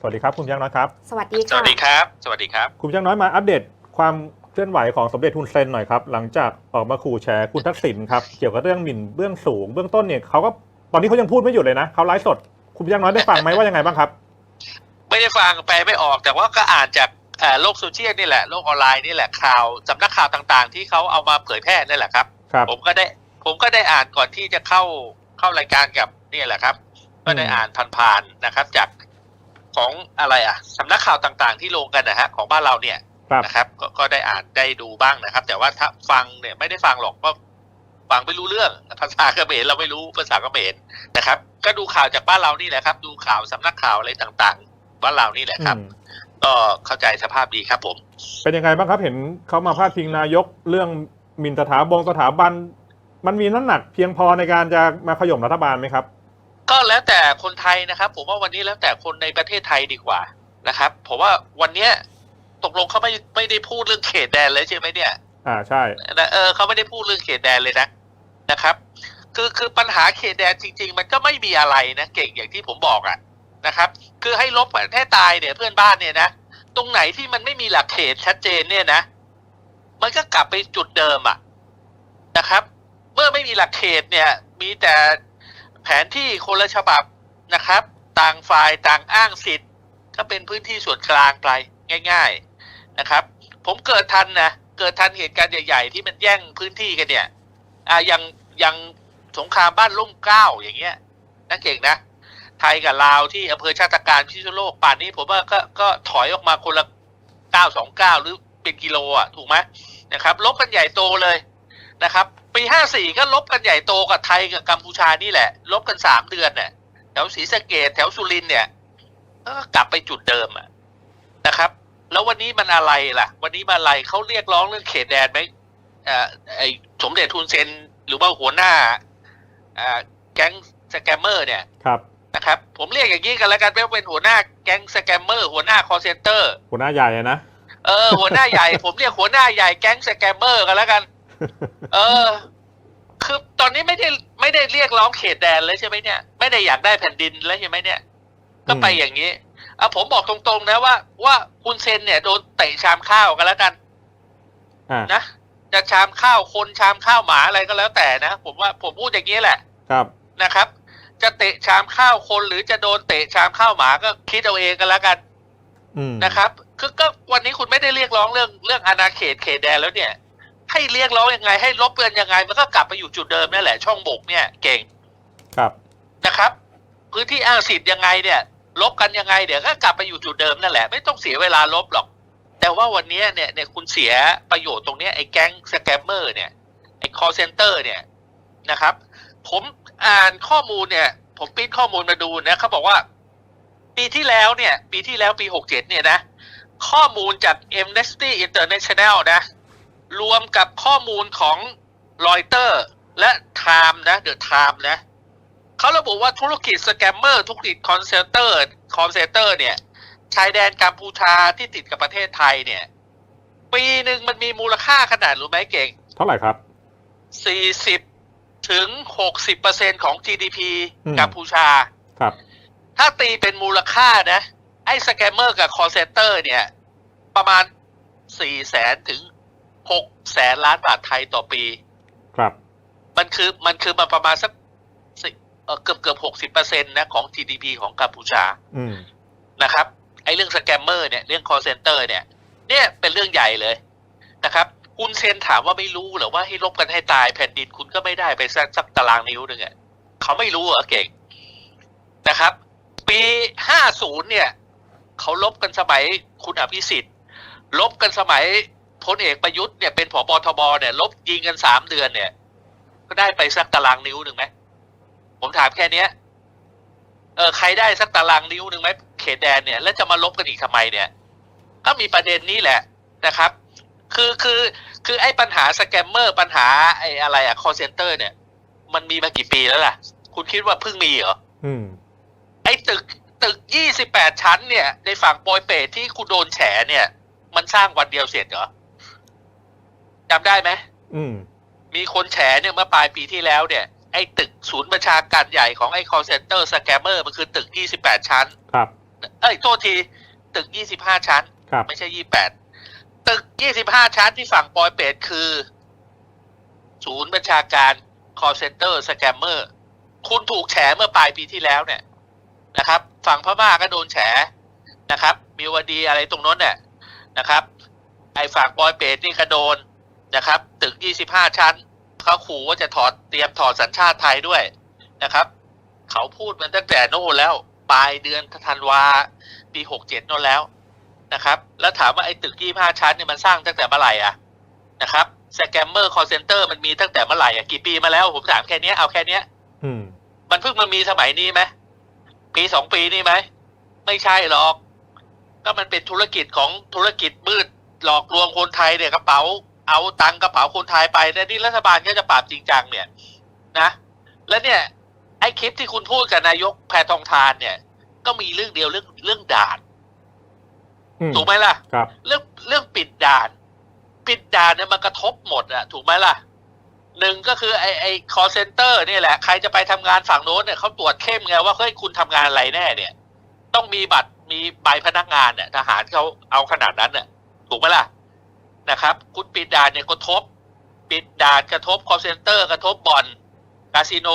สวัสดีครับคุณช้างน้อยครับ สวัสดีสค่ะวัสดีครับ สวัสดีครับ คุณช้างน้อยมาอัปเดตความเคลื่อนไหวของสมเด็จทุนเซนหน่อยครับ หลังจากออกมาขู่แฉคุณทักษิณครับ เกี่ยวกับเรื่องหมิ่นเบื้องสูงเบื้องต้นเนี่ยเขาก็ตอนนี้เขายังพูดไม่หยุดเลยนะเขาไลฟ์สด คุณช้างน้อยได้ฟังไหมว่ายังไงบ้างครับ ไม่ได้ฟังแปลไม่ออกแต่ว่าก็อ่านจากเอ่อโลกโซเชียลนี่แหละโลกออนไลน์นี่แหละข่าวสำนักข่าวต่างๆ ที่เขาเอามาเผยแพร่นี่แหละครับครับ ผมก็ได้ผมก็ได้อ่านก่อนที่จะเข้าเข้ารายการกับนี่แหละครับ ก็ได้อืมอ่านผ่านๆนะครับ จาก ของอะไรอะสำนักข่าวต่างๆ ที่ลงกันนะฮะของบ้านเราเนี่ยครับนะครับก็ก็ได้อ่านได้ดูบ้างนะครับ แต่ว่าถ้าฟังเนี่ยไม่ได้ฟังหรอกก็ฟังไม่รู้เรื่องภาษาเขมรเราไม่รู้ภาษาเขมรนะครับ ก็ดูข่าวจากบ้านเรานี่แหละครับ ดูข่าวสำนักข่าวอะไรต่างๆ บ้านเรานี่แหละครับอืมก็เข้าใจสภาพดีครับผม เป็นยังไงบ้างครับเห็นเขามาพาดพิงนายกเรื่องหมิ่นสถาบงสถาบัน มันมีน้ำหนักเพียงพอในการจะมาขย่มรัฐบาลไหมครับ ก็แล้วแต่คนไทยนะครับ ผมว่าวันนี้แล้วแต่คนในประเทศไทยดีกว่านะครับผมว่าวันเนี้ยตกลงเขาไม่ไม่ได้พูดเรื่องเขตแดนเลยใช่ไหมเนี่ย อ่าใช่นะเออเขาไม่ได้พูดเรื่องเขตแดนเลยนะนะครับ คือคือปัญหาเขตแดนจริง ๆ มันก็ไม่มีอะไรนะเก่งอย่างที่ผมบอกอะนะครับ คือให้ลบกันให้ตายเนี่ยเพื่อนบ้านเนี่ยนะตรงไหนที่มันไม่มีหลักเขตชัดเจนเนี่ยนะ มันก็กลับไปจุดเดิมอะนะครับ เมื่อไม่มีหลักเขตเนี่ย มีแต่ แผนที่คนละฉบับนะครับ ต่างฝ่ายต่างอ้างสิทธิ์ก็เป็นพื้นที่ส่วนกลางไปง่าย ๆนะครับ ผมเกิดทันนะเกิดทันเหตุการณ์ใหญ่ ๆ ที่มันแย่งพื้นที่กันเนี่ยอ่ายังอยังสงครามบ้านล่มเก้าอย่างเงี้ยนะเก่งนะ ไทยกับลาวที่อำเภอชาติการพิษณุโลกป่านนี้ผมว่าก็ก็ถอยออกมาคนละเก้าสองเก้าหรือเป็นกิโลอะถูกไหมนะครับลบกันใหญ่โตเลย นะครับ ปีห้าสี่ก็ลบกันใหญ่โตกับไทยกับกัมพูชานี่แหละ ลบกันสามเดือนเนี่ยแถวศรีสะเกดแถวสุรินทร์เนี่ยก็กลับไปจุดเดิมอะนะครับ แล้ววันนี้มันอะไรล่ะ วันนี้มันอะไรเขาเรียกร้องเรื่องเขตแดนไหมเอ่อไอสมเด็จทุนเซนหรือว่าหัวหน้าเอ่อแก๊งสแกมเมอร์เนี่ยครับนะครับ ผมเรียกอย่างนี้กันแล้วกันไม่ว่าเป็นหัวหน้าแก๊งสแกมเมอร์หัวหน้าคอเซนเตอร์หัวหน้าใหญ่อะนะเออหัวหน้าใหญ่ ผมเรียกหัวหน้าใหญ่แก๊งสแกมเมอร์กันแล้วกัน เออ คือตอนนี้ไม่ได้ไม่ได้เรียกร้องเขตแดนเลยใช่ไหมเนี่ย ไม่ได้อยากได้แผ่นดินแล้วใช่ไหมเนี่ย ก็ไปอย่างนี้อะผมบอกตรงๆนะว่า ว่าคุณเซนเนี่ยโดนเตะชามข้าวกันแล้วกันอ่านะจะชามข้าวคนชามข้าวหมาอะไรก็แล้วแต่นะผมว่าผมพูดอย่างนี้แหละ ครับนะครับ จะเตะชามข้าวคนหรือจะโดนเตะชามข้าวหมาก็คิดเอาเองกันแล้วกันอืมนะครับ คือก็วันนี้คุณไม่ได้เรียกร้องเรื่องเรื่องอาณาเขตเขตแดนแล้วเนี่ย ให้เรียกร้องยังไง ให้ลบเลือนยังไง มันก็กลับไปอยู่จุดเดิมนั่นแหละช่องบกเนี่ยเก่งครับนะครับ พื้นที่อ้างสิทธิ์ยังไงเนี่ย ลบกันยังไงเดี๋ยวก็กลับไปอยู่จุดเดิมนั่นแหละ ไม่ต้องเสียเวลาลบหรอก แต่ว่าวันนี้เนี่ยเนี่ยคุณเสียประโยชน์ตรงเนี้ยไอ้แก๊งสแกมเมอร์เนี่ยไอ้ call center เนี่ยนะครับ ผมอ่านข้อมูลเนี่ย ผมปริ้นข้อมูลมาดูนะเขาบอกว่า ปีที่แล้วเนี่ย ปีที่แล้วปีหกเจ็ดเนี่ยนะ ข้อมูลจาก Amnesty International นะ รวมกับข้อมูลของรอยเตอร์และ Time นะ The Time นะเขาระบุว่าธุรกิจสแกมเมอร์ธุรกิจคอนเซนเตอร์คอนเซนเตอร์เนี่ยชายแดนกัมพูชาที่ติดกับประเทศไทยเนี่ย ปีหนึ่งมันมีมูลค่าขนาดรู้ไหมเก่ง เท่าไหร่ครับ40ถึง60เปอร์เซ็นของ GDP อืมกัมพูชาครับ ถ้าตีเป็นมูลค่านะ ไอ้สแกมเมอร์กับคอ l เซนเตอร์เนี่ย ประมาณ4แสนถึง 6แสนล้านบาทไทยต่อปี ครับ มันคือมันคือมันประมาณสักสิเอ่อเกือบเกือบหกสิบเปอร์เซ็นต์นะของ GDP ของกัมพูชา อืมนะครับ ไอ้เรื่องสแกมเมอร์เนี่ยเรื่อง call center เนี่ย เนี่ยเป็นเรื่องใหญ่เลยนะครับคุณเซนถามว่าไม่รู้เหรือว่าให้ลบกันให้ตายแผ่นดินคุณก็ไม่ได้ไปสักสักตารางนิ้วหนึ่งอะเขาไม่รู้เหรอเก่งนะครับ ปีห้าศูนย์เนี่ย เขาลบกันสมัยคุณอภิสิทธิ์ ลบกันสมัย พลเอกประยุทธ์เนี่ยเป็นผบทบเนี่ยลบยิงกันสามเดือนเนี่ย ก็ได้ไปสักตารางนิ้วหนึ่งไหมผมถามแค่เนี้ยเออใครได้สักตารางนิ้วหนึ่งไหมเขตแดนเนี่ย แล้วจะมาลบกันอีกทำไมเนี่ย ก็มีประเด็นนี้แหละนะครับ คือคือคือไอ้ปัญหาสแกมเมอร์ปัญหาไอ้อะไรอะคอเซนเตอร์เนี่ย มันมีมากี่ปีแล้วล่ะ คุณคิดว่าเพิ่งมีเหรออืมไอ้ตึกตึกยี่สิบแปดชั้นเนี่ย ในฝั่งโปรยเปรตที่คุณโดนแฉเนี่ย มันสร้างวันเดียวเสร็จเหรอ จำได้ไหมอืม มีคนแฉเนี่ยเมื่อปลายปีที่แล้วเนี่ย ไอ้ตึกศูนย์ประชาการใหญ่ของไอ้ call center scammer มันคือตึก 28 ชั้น ครับ เอ้ย โทษที ตึกยี่สิบห้าชั้น ครับ ไม่ใช่ยี่แปดตึกยี่สิบห้าชั้นที่ฝั่งปอยเปรตคือ ศูนย์บัญชาการ call center scammer คุณถูกแฉเมื่อปลายปีที่แล้วเนี่ยนะครับ ฝั่งพม่าก็โดนแฉนะครับ มีวดีอะไรตรงนั้นเนี่ยนะครับ ไอ้ฝั่งปอยเปรตนี่ก็โดน นะครับ ตึกยี่สิบห้าชั้นเขาขู่ว่าจะถอดเตรียมถอดสัญชาติไทยด้วยนะครับ เขาพูดมันตั้งแต่โน่นแล้วปลายเดือนธันวาปีหกเจ็ดโน่นแล้วนะครับ แล้วถามว่าไอ้ตึกยี่ห้าชั้นเนี่ยมันสร้างตั้งแต่เมื่อไหร่อะนะครับสแกมเมอร์คอร์เซนเตอร์มันมีตั้งแต่เมื่อไหร่อะกี่ปีมาแล้ว ผมถามแค่เนี้ยเอาแค่เนี้ยอืมมันเพิ่งมามีสมัยนี้ไหมปีสองปีนี่ไหม ไม่ใช่หรอก ก็มันเป็นธุรกิจของธุรกิจมืดหลอกลวงคนไทยเนี่ยกระเป๋า เอาตังค์กระเป๋าคนไทยไปแต่นี่รัฐบาลก็จะปราบจริงจังเนี่ยนะ แล้วเนี่ย ไอ้คลิปที่คุณพูดกับนายกแพทองทานเนี่ย ก็มีเรื่องเดียวเรื่องเรื่องด่านอืมถูกไหมล่ะครับเรื่องเรื่องปิดด่าน ปิดด่านเนี่ยมันกระทบหมดอะถูกไหมล่ะหนึ่งก็คือไอไอคอเซ็นเตอร์นี่แหละ ใครจะไปทำงานฝั่งโน้นเนี่ยเขาตรวจเข้มไงว่าเฮ้ยคุณทำงานอะไรแน่ เนี่ย ต้องมีบัตรมีใบพนักงานเนี่ยทหารเขาเอาขนาดนั้นเนี่ยถูกไหมล่ะ นะครับ คุณปิดด่านเนี่ยกระทบ ปิดด่านกระทบคอเซ็นเตอร์ กระทบบ่อนคาสิโน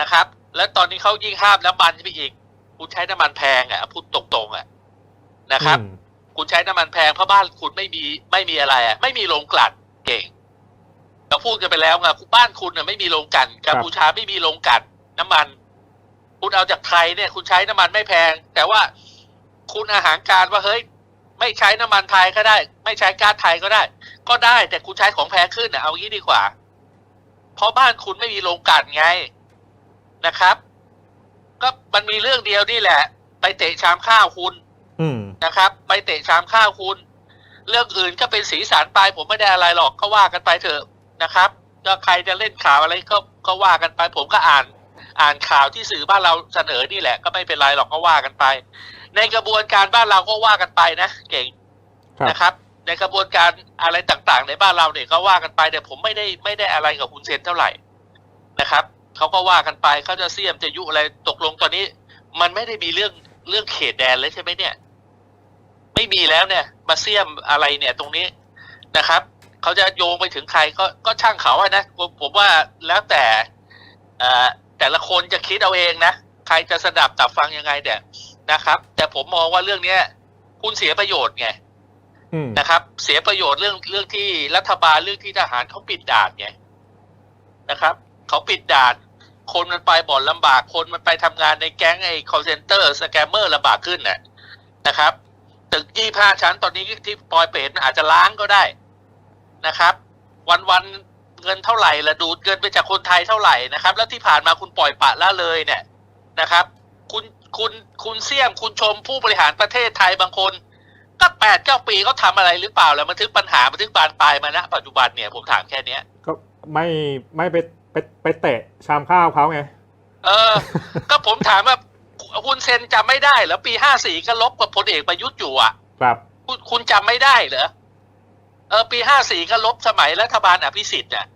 นะครับ แล้วตอนนี้เขายิ่งห้ามน้ำมันไปอีก คุณใช้น้ำมันแพงอะพูดตรงๆอะนะครับอืมคุณใช้น้ำมันแพงเพราะบ้านคุณไม่มีไม่มีอะไรอะไม่มีโรงกลั่นเก่งเราพูดกันไปแล้วไงบ้านคุณน่ะไม่มีโรงกลั่นกัมพูชาไม่มีโรงกลั่นน้ำมัน คุณเอาจากไทยเนี่ย คุณใช้น้ำมันไม่แพง แต่ว่าคุณอาหารการว่าเฮ้ย ไม่ใช้น้ำมันไทยก็ได้ ไม่ใช้ก๊าซไทยก็ได้ ก็ได้แต่คุณใช้ของแพงขึ้นอะเอางี้ดีกว่า เพราะบ้านคุณไม่มีโรงกลั่นไงนะครับ ก็มันมีเรื่องเดียวนี่แหละ ไปเตะชามข้าวคุณอืมนะครับ ไปเตะชามข้าวคุณ เรื่องอื่นก็เป็นสีสันไปผมไม่ได้อะไรหรอกก็ว่ากันไปเถอะนะครับก็ใครจะเล่นข่าวอะไรก็ก็ว่ากันไป ผมก็อ่าน อ่านข่าวที่สื่อบ้านเราเสนอนี่แหละ ก็ไม่เป็นไรหรอกก็ว่ากันไป ในกระบวนการบ้านเราก็ว่ากันไปนะเก่งครับนะครับ ในกระบวนการอะไรต่างๆ ในบ้านเราเนี่ยก็ว่ากันไปแต่ผมไม่ได้ไม่ได้อะไรกับคุณเซนเท่าไหร่นะครับเขาก็ว่ากันไปเขาจะเสี่ยมจะยุอะไรตกลงตอนนี้ มันไม่ได้มีเรื่องเรื่องเขตแดนเลยใช่ไหมเนี่ย ไม่มีแล้วเนี่ย มาเสี่ยมอะไรเนี่ยตรงนี้นะครับเขาจะโยงไปถึงใครก็ก็ช่างเขาอะนะผมผมว่าแล้วแต่เอ่อแต่ละคนจะคิดเอาเองนะใครจะสดับตับฟังยังไงเนี่ย นะครับ แต่ผมมองว่าเรื่องเนี้ย คุณเสียประโยชน์ไงอืมนะครับ เสียประโยชน์เรื่องเรื่องที่รัฐบาลเรื่องที่ทหารเขาปิดด่านไงนะครับเขาปิดด่านคนมันไปบ่อนลำบากคนมันไปทำงานในแก๊งไอ้ call center สแกมเมอร์ลำบากขึ้นน่ะนะครับ ตึกยี่ห้าชั้นตอนนี้ที่ปอยเปรตมันอาจจะล้างก็ได้นะครับ วันวันๆเงินเท่าไหร่ละดูดเงินไปจากคนไทยเท่าไหร่นะครับ แล้วที่ผ่านมาคุณปล่อยปละละเลยเนี่ยนะครับ คุณ คุณคุณเสี่ยมคุณชมผู้บริหารประเทศไทยบางคน ก็แปดเก้าปีเขาทำอะไรหรือเปล่าแล้วมันถึงปัญหามันถึงบานปลายมาณปัจจุบันเนี่ยผมถามแค่เนี้ย ก็ไม่ไม่ไปไปไปเตะชามข้าวเขาไง เออ ก็ผมถามว่าคุณเซนจำไม่ได้เหรอปีห้าสี่ก็ลบกับพลเอกประยุทธ์อยู่อะ ครับ คุณคุณจำไม่ได้เหรอเออปีห้าสี่ก็ลบสมัยรัฐบาลอภิสิทธิ์น่ะ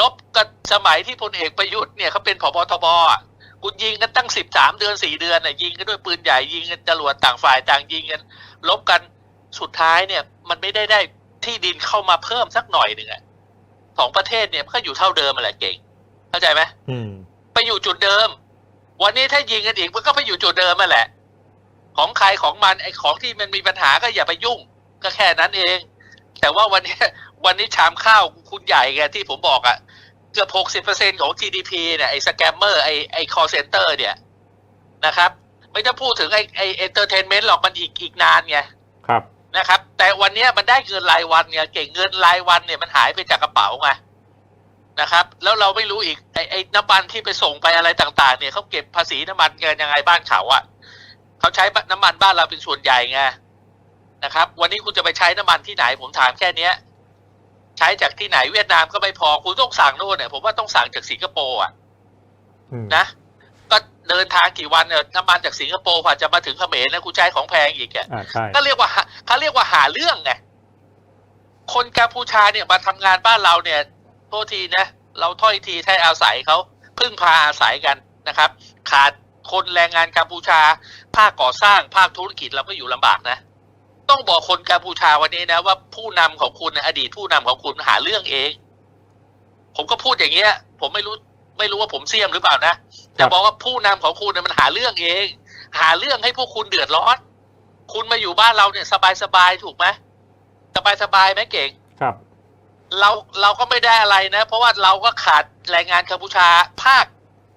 ลบกับสมัยที่พลเอกประยุทธ์เนี่ยเขาเป็นผบทบอะ คุณยิงกันตั้งสิบสามเดือนสี่เดือนน่ะยิงกันด้วยปืนใหญ่ยิงกันจรวดต่างฝ่ายต่างยิงกันลบกันสุดท้ายเนี่ย มันไม่ได้ได้ที่ดินเข้ามาเพิ่มสักหน่อยหนึ่งอะสองประเทศเนี่ยมันก็อยู่เท่าเดิมมาแหละเก่ง เข้าใจไหมอืมไปอยู่จุดเดิม วันนี้ถ้ายิงกันอีกมันก็ไปอยู่จุดเดิมมาแหละ ของใครของมันไอ้ของที่มันมีปัญหาก็อย่าไปยุ่ง ก็แค่นั้นเอง แต่ว่าวันนี้วันนี้ชามข้าวคุณใหญ่ไงที่ผมบอกอะ เกือบหกสิบเปอร์เซ็นของ GDP เนี่ยไอ้สแกมเมอร์ไอ้ไอ้ call center เนี่ยนะครับ ไม่ต้องพูดถึงไอ้ไอ้เอนเตอร์เทนเมนต์หรอกมันอีกอีกนานไงครับนะครับ แต่วันเนี้ยมันได้เงินรายวันไงเก่งเงินรายวันเนี่ยมันหายไปจากกระเป๋าไงนะครับ แล้วเราไม่รู้อีกไอ้ไอ้น้ำมันที่ไปส่งไปอะไรต่าง ๆ เนี่ยเขาเก็บภาษีน้ำมันเงินยังไงบ้านเขาอะ่ะเขาใช้น้ำมันบ้านเราเป็นส่วนใหญ่ไงนะครับ วันนี้คุณจะไปใช้น้ำมันที่ไหนผมถามแค่เนี้ย ใช้จากที่ไหนเวียดนามก็ไม่พอคุณต้องสั่งโน่นเนี่ยผมว่าต้องสั่งจากสิงคโปร์อะอืมนะก็เดินทางกี่วันเนี่ยน้ำมันจากสิงคโปร์กว่าจะมาถึงเขมรนะคุณใช้ของแพงอีกอะอ่าใช่ก็เรียกว่าหาเขาเรียกว่าหาเรื่องไงคนกัมพูชาเนี่ยมาทำงานบ้านเราเนี่ยโทษทีนะ เราถ้อยทีใช้อาศัยเขาพึ่งพาอาศัยกันนะครับ ขาดคนแรงงานกัมพูชา ภาคก่อสร้างภาคธุรกิจเราก็อยู่ลำบากนะ ต้องบอกคนกัมพูชาวันนี้นะ ว่าผู้นำของคุณนะอดีตผู้นำของคุณหาเรื่องเอง ผมก็พูดอย่างเงี้ย ผมไม่รู้ไม่รู้ว่าผมเสี่ยมหรือเปล่านะแต่บอกว่าผู้นำของคุณเนี่ยมันหาเรื่องเอง หาเรื่องให้พวกคุณเดือดร้อน คุณมาอยู่บ้านเราเนี่ยสบายสบายๆถูกไหมสบายสบายๆไหมเก่งครับ เราเราก็ไม่ได้อะไรนะ เพราะว่าเราก็ขาดแรงงานกัมพูชาภาค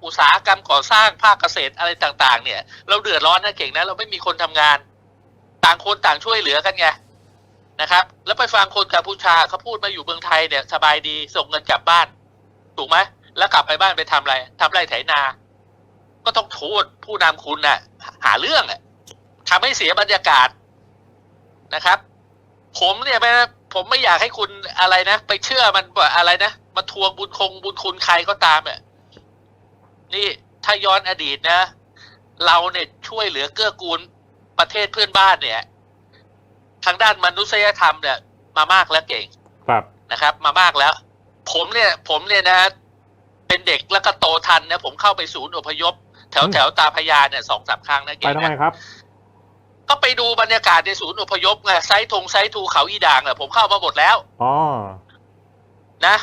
อุตสาหกรรมก่อสร้างภาคเกษตรอะไรต่าง ๆ เนี่ย เราเดือดร้อนนะเก่งนะ เราไม่มีคนทำงาน ต่างคนต่างช่วยเหลือกันไงนะครับ แล้วไปฟังคนกัมพูชาเขาพูดมาอยู่เมืองไทยเนี่ยสบายดีส่งเงินกลับบ้าน ถูกไหมแล้วกลับไปบ้านไปทำอะไรทำไรไถนา ก็ต้องโทษผู้นำคุณน่ะ หาเรื่องอะทำให้เสียบรรยากาศนะครับ ผมเนี่ยไม่ผมไม่อยากให้คุณอะไรนะไปเชื่อมันว่าอะไรนะมาทวงบุญคงบุญคุณใครก็ตามเนี่ยนี่ถ้าย้อนอดีตนะ เราเนี่ยช่วยเหลือเกื้อกูล ประเทศเพื่อนบ้านเนี่ย ทางด้านมนุษยธรรมเนี่ย มามากแล้วเก่งครับนะครับ มามากแล้ว ผมเนี่ย ผมเนี่ยนะ เป็นเด็กแล้วก็โตทันนะผมเข้าไปศูนย์อพยพ แถวแถวตาพระยาเนี่ยสองสามครั้งนะไปเก่งทำไมนะครับก็ไปดูบรรยากาศในศูนย์อพยพไงไซต์ทงไซต์ทูเขาอีด่างอะผมเข้ามาหมดแล้วอ๋อนะ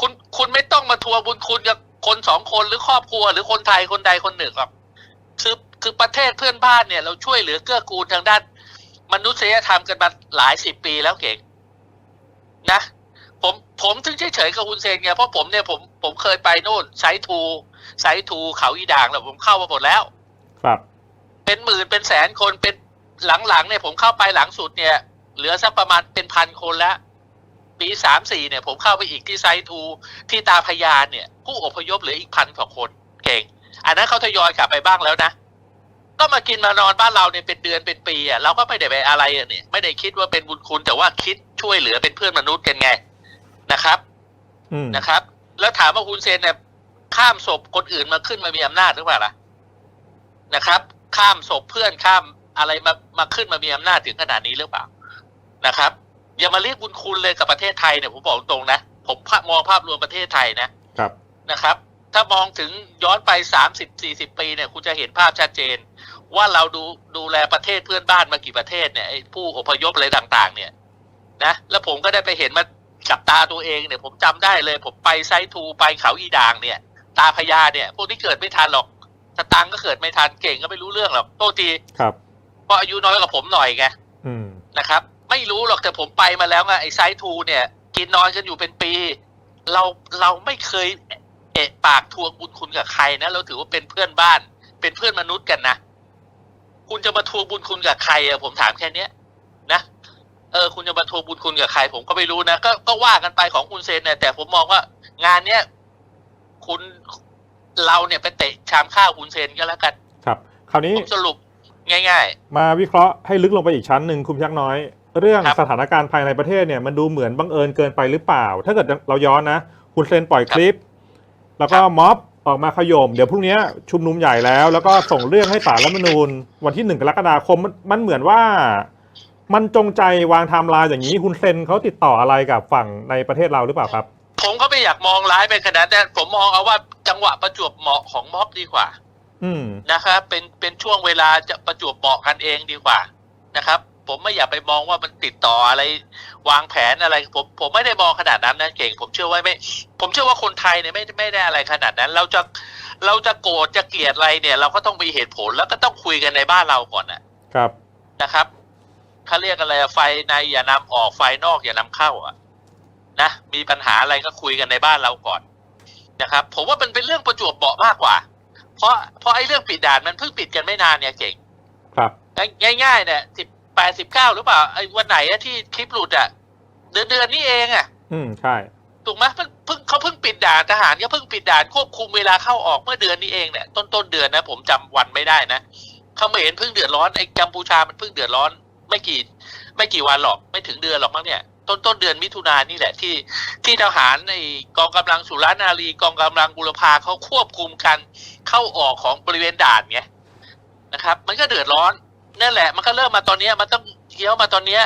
คุณคุณไม่ต้องมาทวงบุญคุณกับคนสองคนหรือครอบครัว หรือคนไทยคนใดคนหนึ่งหรอกคือ คือประเทศเพื่อนบ้านเนี่ยเราช่วยเหลือเกื้อกูลทางด้าน มนุษยธรรมกันมาหลายสิบปีแล้วเก่งนะผมผมถึงเฉยๆกับคุณเซนไงเพราะผมเนี่ยผมผมเคยไปโน่นไซต์ทูไซต์ทูเขาอีด่างแล้วผมเข้ามาหมดแล้ว ครับ เป็นหมื่นเป็นแสนคนเป็นหลังๆเนี่ยผมเข้าไปหลังสุดเนี่ย เหลือสักประมาณเป็นพันคนแล้วปีสามสี่เนี่ย ผมเข้าไปอีกที่ไซต์ทูที่ตาพยานเนี่ย ผู้อพยพเหลืออีกพันกว่าคน เก่ง อันนั้นเขาทยอยกลับไปบ้างแล้วนะ ก็มากินมานอนบ้านเราเนี่ยเป็นเดือนเป็นปีอะเราก็ไม่ได้ไปอะไรอะเนี่ยไม่ได้คิดว่าเป็นบุญคุณแต่ว่าคิดช่วยเหลือเป็นเพื่อนมนุษย์กันไงนะครับอืมนะครับ แล้วถามว่าคุณเซนเนี่ยข้ามศพคนอื่นมาขึ้นมามีอำนาจหรือเปล่าล่ะนะครับ ข้ามศพเพื่อนข้ามอะไรมามาขึ้นมามีอำนาจถึงขนาดนี้หรือเปล่านะครับ อย่ามาเรียกบุญคุณเลยกับประเทศไทยเนี่ยผมบอกตรงนะผมภาพมองภาพรวมประเทศไทยนะครับนะครับ ถ้ามองถึงย้อนไปสามสิบสี่สิบปีเนี่ย คุณจะเห็นภาพชัดเจน ว่าเราดูดูแลประเทศเพื่อนบ้านมากี่ประเทศเนี่ยไอ้ผู้อพยพอะไรต่าง ๆ เนี่ย นะแล้วผมก็ได้ไปเห็นมากับตาตัวเองเนี่ย ผมจำได้เลย ผมไปไซต์ทูไปเขาอีด่างเนี่ย ตาพญาเนี่ยพวกนี้เกิดไม่ทันหรอกสตังค์ก็เกิดไม่ทันเก่งก็ไม่รู้เรื่องหรอกโตทีครับเพราะอายุน้อยกว่าผมหน่อยไงอืมนะครับ ไม่รู้หรอกแต่ผมไปมาแล้วไงไอ้ไซต์ทูเนี่ย กินนอนกันอยู่เป็นปี เราเราไม่เคยเอะปากทวงบุญคุณกับใครนะเราถือว่าเป็นเพื่อนบ้าน เป็นเพื่อนมนุษย์กันนะ คุณจะมาทวงบุญคุณกับใครอะผมถามแค่เนี้ยนะเออ คุณจะมาทวงบุญคุณกับใคร ผมก็ไม่รู้นะก็ก็ว่ากันไปของคุณเซนเนี่ยแต่ผมมองว่างานเนี้ยคุณเราเนี่ยไปเตะชามข้าวคุณเซนก็แล้วกัน ครับ คราวนี้ผมสรุปง่ายมาวิเคราะห์ให้ลึกลงไปอีกชั้นหนึ่งคุณยักษ์น้อย เรื่องครับสถานการณ์ภายในประเทศเนี่ยมันดูเหมือนบังเอิญเกินไปหรือเปล่า ถ้าเกิดเราย้อนนะ คุณเซนปล่อยคลิป แล้วก็ครับม็อบ ออกมาขย่มเดี๋ยวพรุ่งนี้ชุมนุมใหญ่แล้ว แล้วก็ส่งเรื่องให้ศาลรัฐธรรมนูญ วันที่หนึ่งกรกฎาคมมันมันเหมือนว่า มันจงใจวางไทม์ไลน์อย่างนี้คุณเซนเขาติดต่ออะไรกับฝั่งในประเทศเราหรือเปล่าครับๆผมก็ไม่อยากมองร้ายไปขนาดนั้นผมมองเอาว่าจังหวะประจวบเหมาะของม็อบดีกว่า อืมนะครับเป็นเป็นช่วงเวลาจะประจวบเหมาะกันเองดีกว่านะครับ ผมไม่อยากไปมองว่ามันติดต่ออะไร วางแผนอะไร ผมผมไม่ได้มองขนาดนั้นนะเก่ง ผมเชื่อว่าไม่ ผมเชื่อว่าคนไทยเนี่ยไม่ไม่ได้อะไรขนาดนั้น เราจะเราจะโกรธจะเกลียดอะไรเนี่ย เราก็ต้องมีเหตุผลแล้วก็ต้องคุยกันในบ้านเราก่อนนะครับนะครับเขาเรียกอะไรอะไฟในอย่านำออกไฟนอกอย่านำเข้าอะนะมีปัญหาอะไรก็คุยกันในบ้านเราก่อนนะครับ ผมว่ามันเป็นเรื่องประจวบเหมาะมากกว่า เพราะเพราะไอ้เรื่องปิดด่านมันเพิ่งปิดกันไม่นานเนี่ยเก่งครับ ง่ายๆเนี่ยสิบ แปดสิบเก้าหรือเปล่าไอ้วันไหนอะที่คลิปหลุดอะเดือนเดือนนี้เองอะอืมใช่ถูกไหมเพิ่งเพิ่งเขาเพิ่งปิดด่านทหารก็เพิ่งปิดด่านควบคุมเวลาเข้าออกเมื่อเดือนนี้เองเนี่ยต้นต้นเดือนนะผมจำวันไม่ได้นะเขาไม่เห็นเพิ่งเดือดร้อนไอ้กัมพูชามันเพิ่งเดือดร้อน ไม่กี่ ไม่กี่วันหรอกไม่ถึงเดือนหรอกมั้งเนี่ยต้นต้นเดือนมิถุนายนนี่แหละที่ที่ทหารในกองกำลังสุรานารีกองกำลังบุรพาเขาควบคุมกันเข้าออกของบริเวณด่านไงนะครับ มันก็เดือดร้อน นั่นแหละ มันก็เริ่มมาตอนเนี้ยมันต้องเคี้ยวมาตอนเนี้ย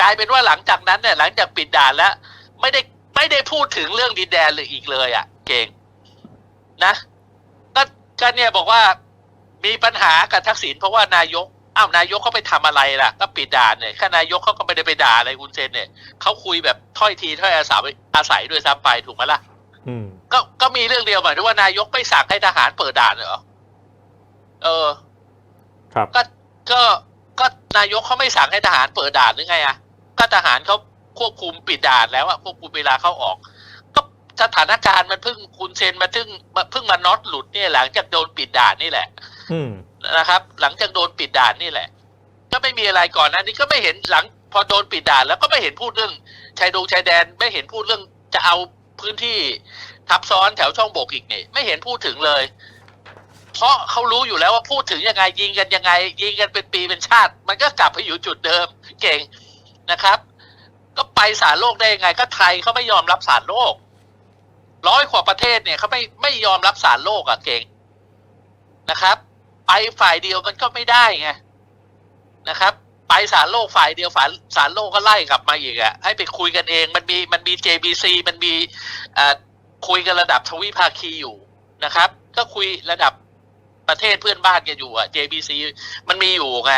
กลายเป็นว่าหลังจากนั้นเนี่ยหลังจากปิดด่านแล้ว ไม่ได้ไม่ได้พูดถึงเรื่องดินแดนเลยอีกเลยอะ เก่งนะก็ก็เนี่ยบอกว่ามีปัญหากับทักษิณเพราะว่านายกอ้าวนายกเขาไปทำอะไรล่ะ ก็ปิดด่านเนี่ยแค่นายกเขาก็ไม่ได้ไปด่าอะไรคุณเซนเนี่ยเขาคุยแบบถ้อยทีถ้อยอาศัยอาศัยด้วยซ้ำไปถูกไหมล่ะอืมก็ก็มีเรื่องเดียวหมายถึงว่านายกไม่สั่งให้ทหารเปิดด่านเหรอเออ ครับก็ ก็ก็นายกเขาไม่สั่งให้ทหารเปิดด่านหรือไงอะก็ทหารเขาควบคุมปิดด่านแล้วอะควบคุมเวลาเข้าออก ก็สถานการณ์มันเพิ่งคุณเซนมาเพิ่งมาเพิ่งมาน็อตหลุดเนี่ยหลังจากโดนปิดด่านนี่แหละ อืมนะครับ หลังจากโดนปิดด่านนี่แหละ ก็ไม่มีอะไรก่อนหนะนี่ก็ไม่เห็นหลัง พอโดนปิดด่านแล้วก็ไม่เห็นพูดเรื่องชายดงชายแดนไม่เห็นพูดเรื่องจะเอาพื้นที่ทับซ้อนแถวช่องบกอีกนี่ไม่เห็นพูดถึงเลย เพราะเขารู้อยู่แล้วว่าพูดถึงยังไงยิงกันยังไง ยิงกันเป็นปีเป็นชาติ มันก็กลับไปอยู่จุดเดิมเก่งนะครับ ก็ไปสารโลกได้ยังไง ก็ไทยเขาไม่ยอมรับสารโลกร้อยกว่าประเทศเนี่ยเขาไม่ไม่ยอมรับสารโลกอะเก่งนะครับ ไปฝ่ายเดียวมันก็ไม่ได้ไงนะครับ ไปสารโลกฝ่ายเดียวฝ่ายสารโลกก็ไล่กลับมาอีกอะให้ไปคุยกันเองมันมีมันมี JBC มันมีอ่าคุยกันระดับทวิภาคีอยู่นะครับ ก็คุยระดับ ประเทศเพื่อนบ้านกันอยู่อะ JBC มันมีอยู่ไง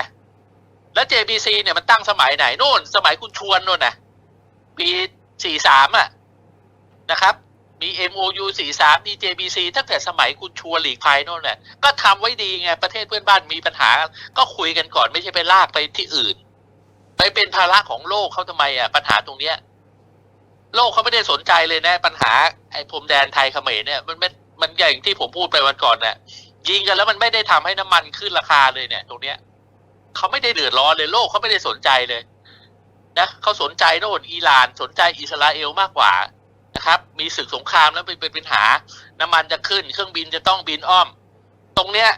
แล้ว JBC เนี่ยมันตั้งสมัยไหนโน่น สมัยคุณชวนโน่นนะปีสี่สามอะนะครับ มี MOU สี่สามมี JBC ตั้งแต่สมัยคุณชวนหลีกภัยโน่นน่ะก็ทำไว้ดีไงประเทศเพื่อนบ้านมีปัญหา ก็คุยกันก่อนไม่ใช่ไปลากไปที่อื่น ไปเป็นภาระของโลกเขาทำไมอะปัญหาตรงเนี้ยโลกเขาไม่ได้สนใจเลยนะ ปัญหาไอ้พรมแดนไทยเขมรเนี่ยมันมันมันอย่างที่ผมพูดไปวันก่อนเนี่ย ยิงกันแล้วมันไม่ได้ทำให้น้ำมันขึ้นราคาเลยเนี่ย ตรงเนี้ยเขาไม่ได้เดือดร้อนเลยโลกเขาไม่ได้สนใจเลยนะเขาสนใจโน่นอิหร่านสนใจอิสราเอลมากกว่านะครับ มีศึกสงครามแล้วเป็นเป็นปัญหา น้ำมันจะขึ้น เครื่องบินจะต้องบินอ้อม ตรงเนี้ย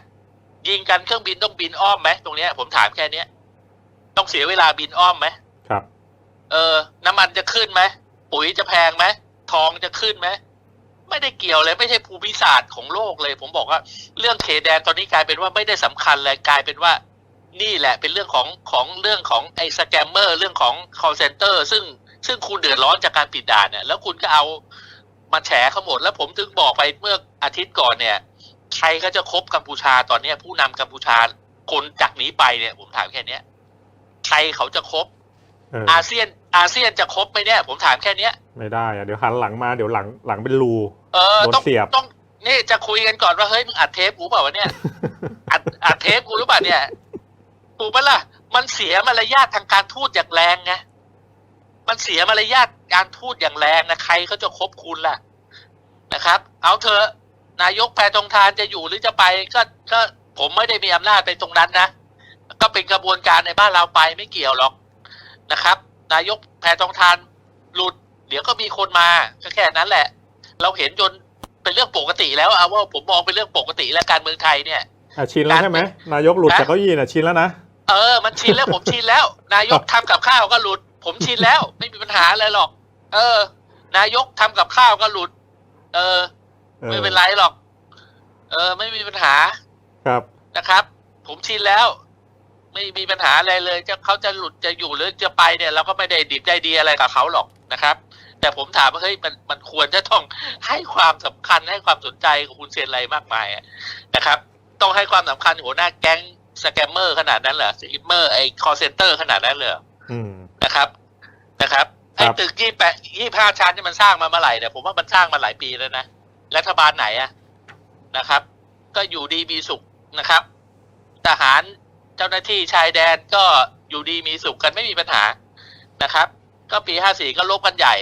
ยิงกันเครื่องบินต้องบินอ้อมไหมตรงเนี้ย ผมถามแค่เนี้ย ต้องเสียเวลาบินอ้อมไหมครับ เออ น้ำมันจะขึ้นไหมปุ๋ยจะแพงไหมทองจะขึ้นไหม ไม่ได้เกี่ยวเลยไม่ใช่ภูมิศาสตร์ของโลกเลย ผมบอกว่า เรื่องเขตแดนตอนนี้กลายเป็นว่าไม่ได้สำคัญเลยกลายเป็นว่า นี่แหละเป็นเรื่องของของเรื่องของไอ้สแกมเมอร์เรื่องของ call center ซึ่งซึ่งคุณเดือดร้อนจากการปิดด่านเนี่ยแล้วคุณก็เอามาแฉเขาหมด แล้วผมถึงบอกไปเมื่ออาทิตย์ก่อนเนี่ยใครก็จะคบกัมพูชาตอนเนี้ย ผู้นำกัมพูชาคนจากนี้ไปเนี่ย ผมถามแค่เนี้ยใครเขาจะคบ อออาเซียนอาเซียนจะครบไหมเนี่ย ผมถามแค่เนี้ย ไม่ได้อะเดี๋ยวหันหลังมาเดี๋ยวหลังหลังเป็นรูเออโดนต้องเสียบ ต้องนี่จะคุยกันก่อนว่าเฮ้ยมึงอัดเทปกูเปล่าวะเนี่ยอัดอัดเทปกูหรือเปล่าเนี่ยถูกปะล่ะมันเสียมารยาททางการทูตอย่างแรงไงมันเสียมารยาทการทูตอย่างแรงนะใครเขาจะคบคุณล่ะนะครับ เอาเถอะนายกแพทองทานจะอยู่หรือจะไปก็ก็ผมไม่ได้มีอำนาจไปตรงนั้นนะก็เป็นกระบวนการในบ้านเราไปไม่เกี่ยวหรอก นะครับ นายกแพทองทานหลุด เดี๋ยวก็มีคนมาก็แค่นั้นแหละ เราเห็นจนเป็นเรื่องปกติแล้วเอาว่าผมมองเป็นเรื่องปกติแล้วการเมืองไทยเนี่ยอะชินแล้วใช่ไหมนายกหลุดฮะจากเก้าอี้น่ะชินแล้วนะเออมันชินแล้วผมชินแล้ว นายกทำกับข้าวก็หลุด ผมชินแล้ว ไม่มีปัญหาอะไรหรอก เออ นายกทำกับข้าวก็หลุดเออออ ไม่เป็นไรหรอก เออ ไม่มีปัญหาครับนะครับ ผมชินแล้ว ไม่มีปัญหาอะไรเลยจะเขาจะหลุดจะอยู่หรือจะไปเนี่ย เราก็ไม่ได้ดิบใจดีอะไรกับเขาหรอกนะครับ แต่ผมถามว่าเฮ้ยมันมันควรจะต้องให้ความสำคัญให้ความสนใจกับคุณเซนอะไรมากมายอะนะครับ ต้องให้ความสำคัญหัวหน้าแก๊งสแกมเมอร์ขนาดนั้นเหรอสแกมเมอร์ไอ้คอเซนเตอร์ขนาดนั้นเลยเหรออืมนะครับนะครับไอ้ครับตึกยี่แปดยี่ห้าชั้นที่มันสร้างมาเมื่อไหร่เนี่ยผมว่ามันสร้างมาหลายปีแล้วนะรัฐบาลไหนอะนะครับ ก็อยู่ดีมีสุขนะครับ ทหาร เจ้าหน้าที่ชายแดนก็อยู่ดีมีสุขกันไม่มีปัญหานะครับ ก็ปีห้าสี่ก็ลบกันใหญ่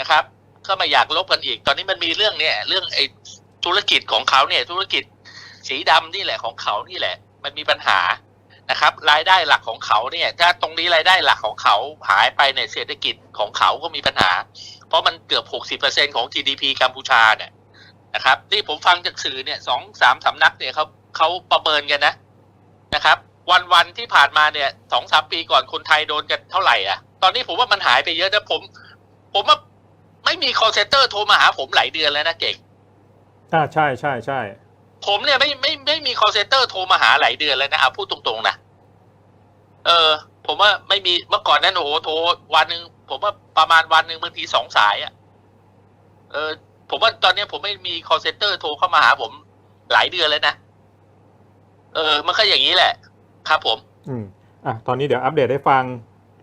นะครับ ก็ไม่อยากลบกันอีก ตอนนี้มันมีเรื่องเนี่ย เรื่องไอ้ธุรกิจของเขาเนี่ย ธุรกิจสีดำนี่แหละของเขานี่แหละ มันมีปัญหานะครับ รายได้หลักของเขาเนี่ย ถ้าตรงนี้รายได้หลักของเขาหายไปเนี่ยเศรษฐกิจของเขาก็มีปัญหา เพราะมันเกือบหกสิบเปอร์เซ็นของ GDP กัมพูชาเนี่ยนะครับนี่ผมฟังจากสื่อเนี่ยสองสามสำนักเนี่ยเขาเขาประเมินกันนะนะครับ วันวันๆที่ผ่านมาเนี่ยสองสามปีก่อนคนไทยโดนกันเท่าไหร่อะ ตอนนี้ผมว่ามันหายไปเยอะนะผม ผมว่าไม่มี call center โทรมาหาผมหลายเดือนแล้วนะเก่งอ่าใช่ใช่ใช่ผมเนี่ยไม่ไม่ไม่มี call center โทรมาหาหลายเดือนแล้วนะเอาพูดตรงๆนะเออ ผมว่าไม่มีเมื่อก่อนนั้นโอ้โหโทรวันหนึ่งผมว่าประมาณวันหนึ่งบางทีสองสายอะ่ะเออ ผมว่าตอนเนี้ยผมไม่มี call center โทรเข้ามาหาผมหลายเดือนแล้วนะเออ มันก็อย่างนี้แหละ ครับผม อืมอะตอนนี้เดี๋ยวอัปเดตให้ฟัง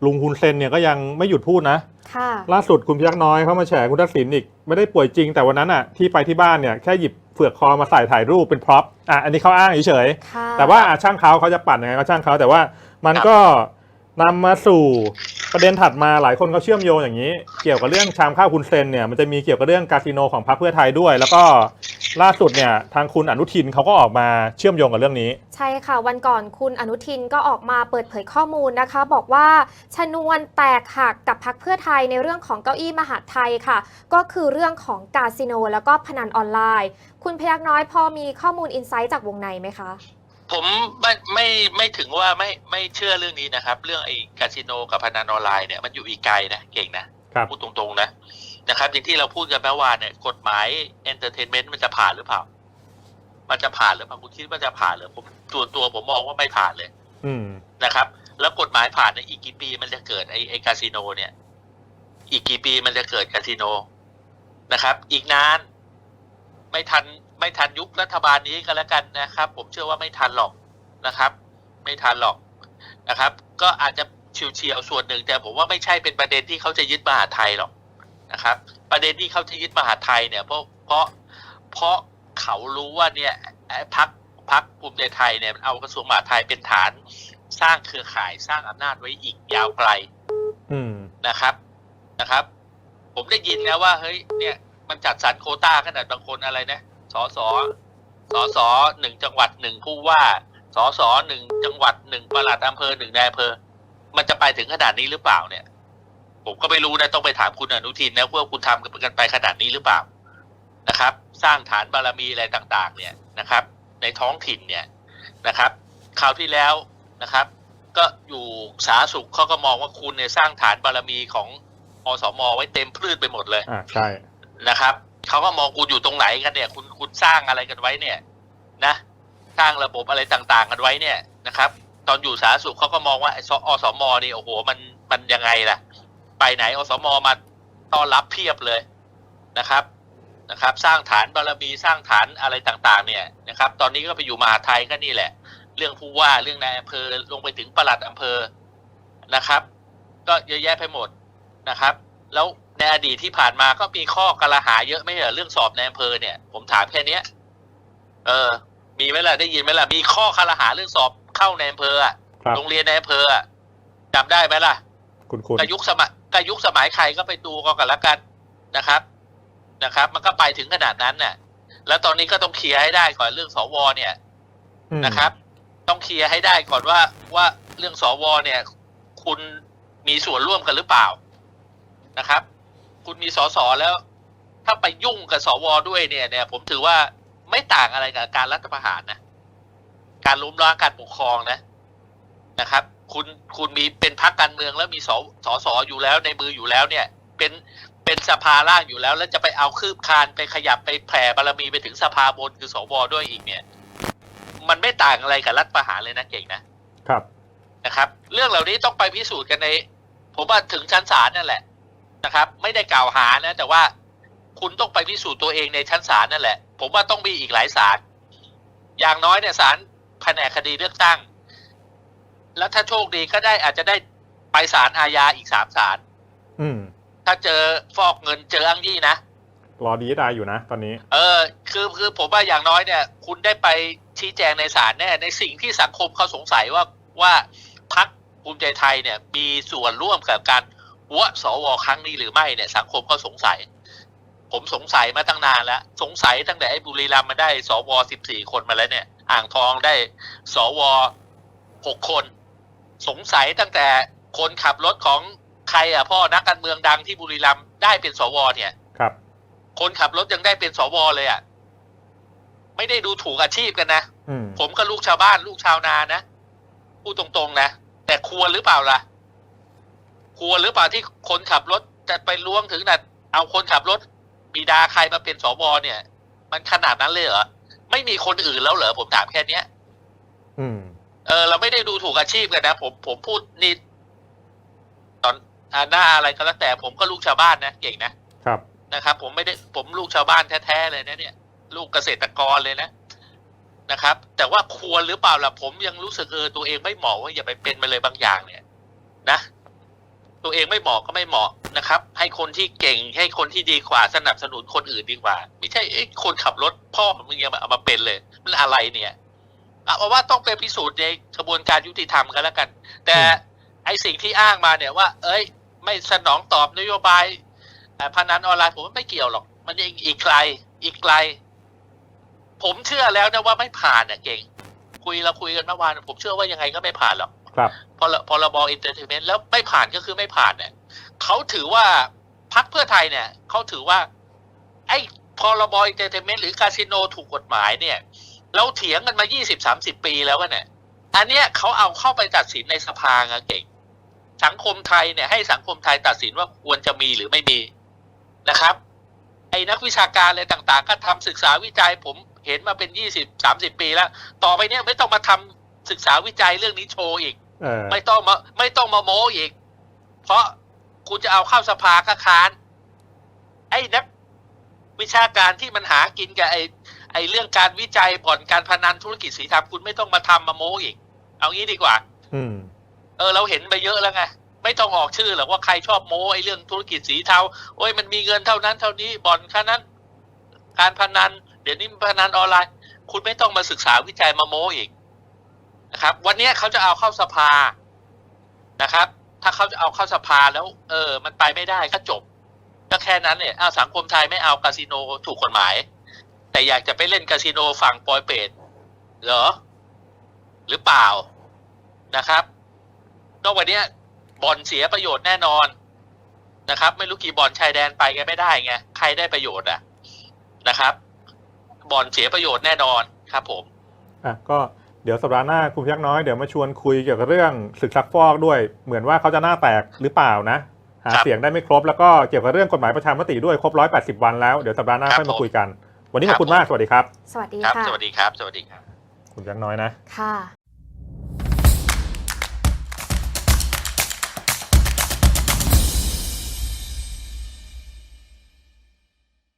ลุงฮุนเซนเนี่ยก็ยังไม่หยุดพูดนะ ค่ะ ล่าสุดคุณพยักน้อยเข้ามาแฉคุณทักษิณอีกไม่ได้ป่วยจริงแต่วันนั้นอะที่ไปที่บ้านเนี่ยแค่หยิบเฟือกคอมาใส่ถ่ายรูปเป็นพร็อพอะอันนี้เขาอ้างเฉยค่ะๆแต่ว่าอะช่างเขาเขาจะปั่นยังไงก็ช่างเขาแต่ว่ามันก็นำมาสู่ ประเด็นถัดมาหลายคนเขาเชื่อมโยงอย่างนี้ เกี่ยวกับเรื่องชามข้าวคุณเซนเนี่ยมันจะมีเกี่ยวกับเรื่องคาสิโนของพรรคเพื่อไทยด้วย แล้วก็ล่าสุดเนี่ยทางคุณอนุทินเขาก็ออกมาเชื่อมโยงกับเรื่องนี้ ใช่ค่ะวันก่อนคุณอนุทินก็ออกมาเปิดเผยข้อมูลนะคะ บอกว่าชนวนแตกหักกับพักเพื่อไทยในเรื่องของเก้าอี้มหาไทยค่ะ ก็คือเรื่องของกาสิโนแล้วก็พนันออนไลน์ คุณพยักน้อยพอมีข้อมูลอินไซต์จากวงในไหมคะ ผมไม่ไม่ไม่ถึงว่าไม่ไม่เชื่อเรื่องนี้นะครับ เรื่องไอ้คาสิโนกับพนันออนไลน์เนี่ยมันอยู่อีกไกลนะเก่งนะครับพูดตรงๆนะนะครับอย่างที่เราพูดกันเมื่อวานเนี่ยกฎหมายเอนเตอร์เทนเมนต์มันจะผ่านหรือเปล่า มันจะผ่านหรือเปล่าคุณคิดว่าจะผ่านหรือผมตัวตัวผมมองว่าไม่ผ่านเลย อืมนะครับ แล้วกฎหมายผ่านในยอีกกี่ปีมันจะเกิดไอ้ไอ้คาสิโนเนี่ย อีกกี่ปีมันจะเกิดคาสิโนนะครับ อีกนาน ไม่ทัน ไม่ทันยุครัฐบาลนี้ก็แล้วกันนะครับ ผมเชื่อว่าไม่ทันหรอกนะครับ ไม่ทันหรอกนะครับ ก็อาจจะเฉียวๆส่วนหนึ่ง แต่ผมว่าไม่ใช่เป็นประเด็นที่เขาจะยึดมหาดไทยหรอกนะครับ ประเด็นที่เขาจะยึดมหาดไทยเนี่ยเพราะเพราะเพราะเขารู้ว่าเนี่ยไอ้พักพักภูมิใจไทยเนี่ยมันเอากระทรวงมหาดไทยเป็นฐานสร้างเครือข่ายสร้างอำนาจไว้อีกยาวไกลอืมนะครับนะครับ ผมได้ยินแล้วว่าเฮ้ยเนี่ย มันจัดสรรโควต้าขนาดบางคนอะไรนะ สอสอสอสอหนึ่งจังหวัดหนึ่งผู้ว่าสอสอหนึ่งจังหวัดหนึ่งปลัดอำเภอหนึ่งนายอำเภอ มันจะไปถึงขนาดนี้หรือเปล่าเนี่ย ผมก็ไม่รู้นะต้องไปถามคุณอนุทินนะว่าคุณทำกันไปขนาดนี้หรือเปล่านะครับ สร้างฐานบารมีอะไรต่าง ๆ เนี่ยนะครับ ในท้องถิ่นเนี่ยนะครับคราวที่แล้วนะครับ ก็อยู่สาธารณสุขเขาก็มองว่าคุณเนี่ยสร้างฐานบารมีของอสมไว้เต็มพืชไปหมดเลยอ่าใช่นะครับ เขาก็มองคุณอยู่ตรงไหนกันเนี่ย คุณคุณสร้างอะไรกันไว้เนี่ยนะ สร้างระบบอะไรต่างๆกันไว้เนี่ยนะครับ ตอนอยู่สาธารณสุขเขาก็มองว่าไอ้สอสมนี่โอ้โหมันมันยังไงล่ะ ไปไหนอสมมาต้อนรับเพียบเลยนะครับนะครับ สร้างฐานบารมีสร้างฐานอะไรต่างๆ เนี่ยนะครับ ตอนนี้ก็ไปอยู่มหาไทยก็นี่แหละ เรื่องผู้ว่าเรื่องนายอำเภอลงไปถึงปลัดอำเภอนะครับ ก็เยอะแยะไปหมดนะครับ แล้ว ในอดีตที่ผ่านมาก็มีข้อกละหาเยอะไม่ใช่เหรอเรื่องสอบในอำเภอเนี่ย ผมถามแค่เนี้ย เออ มีไหมล่ะได้ยินไหมล่ะมีข้อกละหาเรื่องสอบเข้าในอำเภออะครับ โรงเรียนในอำเภออะจำได้ไหมล่ะ คุณคุณกยุคสมัยกยุคสมัยใครก็ไปดูก็กันละกันนะครับนะครับ มันก็ไปถึงขนาดนั้นน่ะ แล้วตอนนี้ก็ต้องเคลียร์ให้ได้ก่อนเรื่องสวเนี่ยอืมนะครับ ต้องเคลียร์ให้ได้ก่อนว่าว่าเรื่องสวเนี่ย คุณมีส่วนร่วมกันหรือเปล่านะครับ คุณมีสสแล้ว ถ้าไปยุ่งกับสวด้วยเนี่ยเนี่ย ผมถือว่าไม่ต่างอะไรกับการรัฐประหารนะ การล้มล้างการปกครองนะนะครับ คุณคุณมีเป็นพรรคการเมืองแล้วมีสสสอยู่แล้วในมืออยู่แล้วเนี่ย เป็นเป็นสภาล่างอยู่แล้ว แล้วจะไปเอาคืบคานไปขยับไปแผ่บารมีไปถึงสภาบนคือสวด้วยอีกเนี่ย มันไม่ต่างอะไรกับรัฐประหารเลยนะเก่งนะครับ นะครับ เรื่องเหล่านี้ต้องไปพิสูจน์กันใน ผมว่าถึงชั้นศาลนั่นแหละ นะครับ ไม่ได้กล่าวหานะ แต่ว่าคุณต้องไปพิสูจน์ตัวเองในชั้นศาลนั่นแหละ ผมว่าต้องมีอีกหลายศาลอย่างน้อยเนี่ยศาลแผนกคดีเลือกตั้ง แล้วถ้าโชคดีก็ได้อาจจะได้ไปศาลอาญาอีกสามศาลอืมถ้าเจอฟอกเงินเจออ้างยี่นะรอดีได้อยู่นะตอนนี้ เออ คือคือผมว่าอย่างน้อยเนี่ย คุณได้ไปชี้แจงในศาลแน่ ในสิ่งที่สังคมเขาสงสัยว่าว่าพักภูมิใจไทยเนี่ย มีส่วนร่วมกับการ หัวสวครั้งนี้หรือไม่เนี่ย สังคมเขาสงสัย ผมสงสัยมาตั้งนานแล้ว สงสัยตั้งแต่ไอ้บุรีรัมย์มาได้สวสิบสี่คนมาแล้วเนี่ย อ่างทองได้สวหกคน สงสัยตั้งแต่คนขับรถของใครอะพ่อนักการเมืองดังที่บุรีรัมย์ได้เป็นสวเนี่ย ครับ คนขับรถยังได้เป็นสวเลยอะไม่ได้ดูถูกอาชีพกันนะอืมผมก็ลูกชาวบ้านลูกชาวนานะพูดตรงๆนะแต่ควรหรือเปล่าล่ะ ควรหรือเปล่าที่คนขับรถจะไปล้วงถึงน่ะเอาคนขับรถบิดาใครมาเป็นสวเนี่ย มันขนาดนั้นเลยเหรอไม่มีคนอื่นแล้วเหรอผมถามแค่เนี้ย อืม เออ เราไม่ได้ดูถูกอาชีพกันนะผมผมพูดนี่ตอนอ่าหน้าอะไรก็แล้วแต่ผมก็ลูกชาวบ้านนะเก่งนะครับ นะครับ ผมไม่ได้ผมลูกชาวบ้านแท้ๆเลยนะเนี่ย ลูกเกษตรกรเลยนะนะครับ แต่ว่าควรหรือเปล่าล่ะผมยังรู้สึกเออตัวเองไม่เหมาะว่าอย่าไปเป็นมาเลยบางอย่างเนี่ย นะ ตัวเองไม่เหมาะก็ไม่เหมาะนะครับ ให้คนที่เก่งให้คนที่ดีกว่าสนับสนุนคนอื่นดีกว่า ไม่ใช่เอ้ยคนขับรถพ่อมึงยังมาเอามาเป็นเลย มันอะไรเนี่ยเอาว่าต้องไปพิสูจน์ในกระบวนการยุติธรรมกันแล้วกัน แต่อืมไอสิ่งที่อ้างมาเนี่ยว่า เอ้ย ไม่สนองตอบนโยบายเอ่อพนันออนไลน์ผมว่าไม่เกี่ยวหรอก มันยังอีกไกล อีกไกล ผมเชื่อแล้วนะว่าไม่ผ่านเนี่ยเก่ง คุยเราคุยกันเมื่อวานผมเชื่อว่ายังไงก็ไม่ผ่านหรอก ครับพอพรบอินเตอร์เทนเมนต์แล้วไม่ผ่านก็คือไม่ผ่านเนี่ยเขาถือว่าพักเพื่อไทยเนี่ยเขาถือว่า ไอ้พรบอินเตอร์เทนเมนต์หรือคาสิโนถูกกฎหมายเนี่ย เราเถียงกันมา20 30ปีแล้วเนี่ยอันเนี้ยเขาเอาเข้าไปตัดสินในสภาไงเก่ง สังคมไทยเนี่ย ให้สังคมไทยตัดสินว่าควรจะมีหรือไม่มีนะครับ ไอ้นักวิชาการอะไรต่าง ๆ ก็ทำศึกษาวิจัยผมเห็นมาเป็น20 30ปีแล้ว ต่อไปเนี่ยไม่ต้องมาทำศึกษาวิจัยเรื่องนี้โชว์อีก ไม่ต้องมาไม่ต้องมาโม้อีก เพราะคุณจะเอาเข้าสภาก็ค้าน ไอ้นักวิชาการที่มันหากินกับไอ้ไอ้เรื่องการวิจัยบ่อนการพนันธุรกิจสีเทาคุณไม่ต้องมาทำมาโม้อีก เอางี้ดีกว่า อืม เออ เราเห็นไปเยอะแล้วไงไม่ต้องออกชื่อหรอกว่าใครชอบโม้ไอ้เรื่องธุรกิจสีเทาโอ้ยมันมีเงินเท่านั้นเท่านี้บ่อนแค่นั้น การพนัน เดี๋ยวนี้พนันออนไลน์ คุณไม่ต้องมาศึกษาวิจัยมาโม้อีก นะครับ วันนี้เขาจะเอาเข้าสภานะครับ ถ้าเขาจะเอาเข้าสภาแล้ว เออ มันไปไม่ได้ก็จบก็แค่นั้นเนี่ยอาสังคมไทยไม่เอาคาสิโนถูกกฎหมาย แต่อยากจะไปเล่นคาสิโนฝั่งปอยเปตเหรอ หรือเปล่านะครับก็วันนี้บ่อนเสียประโยชน์แน่นอนนะครับ ไม่รู้กี่บ่อนชายแดนไปกันไม่ได้ไงใครได้ประโยชน์อะนะครับบ่อนเสียประโยชน์แน่นอนครับผมอะก็ เดี๋ยวสัปดาห์หน้าคุณพยักน้อยเดี๋ยวมาชวนคุยเกี่ยวกับเรื่องศึกซักฟอกด้วย เหมือนว่าเขาจะหน้าแตกหรือเปล่านะ หาครับเสียงได้ไม่ครบแล้วก็เกี่ยวกับเรื่องกฎหมายประชามติด้วยครบ180วันแล้วเดี๋ยวสัปดาห์หน้าครับค่อยมาผมคุยกัน วันนี้ขอบคุณครับผมมากสวัสดีครับ สวัสดีครับค่ะสวัสดีครับ สวัสดีครับ คุณพยักน้อยนะ ค่ะ